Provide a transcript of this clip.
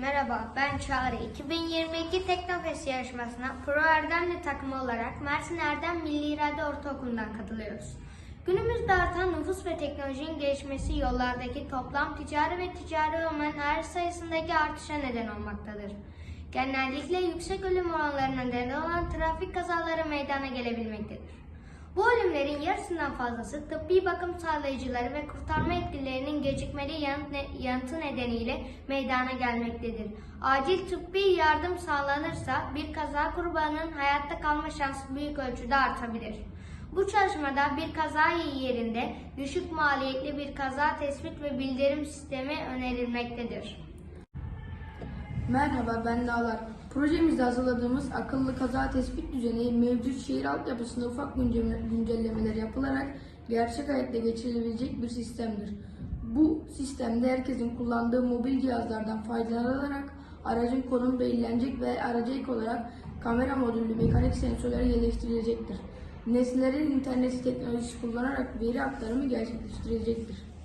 Merhaba, ben Çağrı. 2022 Teknofest yarışmasına Pro Erdemli takımı olarak Mersin Erdem Milli İrade Ortaokulu'ndan katılıyoruz. Günümüzde artan nüfus ve teknolojinin gelişmesi yollardaki toplam ticari ve ticari olmayan araç sayısındaki artışa neden olmaktadır. Genellikle yüksek ölüm oranlarına neden olan trafik kazaları meydana gelebilmektedir. Bu ölümlerin yarısından fazlası tıbbi bakım sağlayıcıları ve kurtarma etkilerinin gecikmeli yanıt ne- yanıtı nedeniyle meydana gelmektedir. Acil tıbbi yardım sağlanırsa bir kaza kurbanının hayatta kalma şansı büyük ölçüde artabilir. Bu çalışmada bir kaza yerinde düşük maliyetli bir kaza tespit ve bildirim sistemi önerilmektedir. Merhaba ben Dağlar. Projemizde hazırladığımız akıllı kaza tespit düzeni mevcut şehir altyapısında ufak güncelle- güncellemeler yapılarak gerçek hayatta geçirilebilecek bir sistemdir. Bu sistemde herkesin kullandığı mobil cihazlardan faydalanılarak aracın konumu belirlenecek ve araca ek olarak kamera modüllü mekanik sensörler yerleştirilecektir. Nesnelerin interneti teknolojisi kullanarak veri aktarımı gerçekleştirilecektir.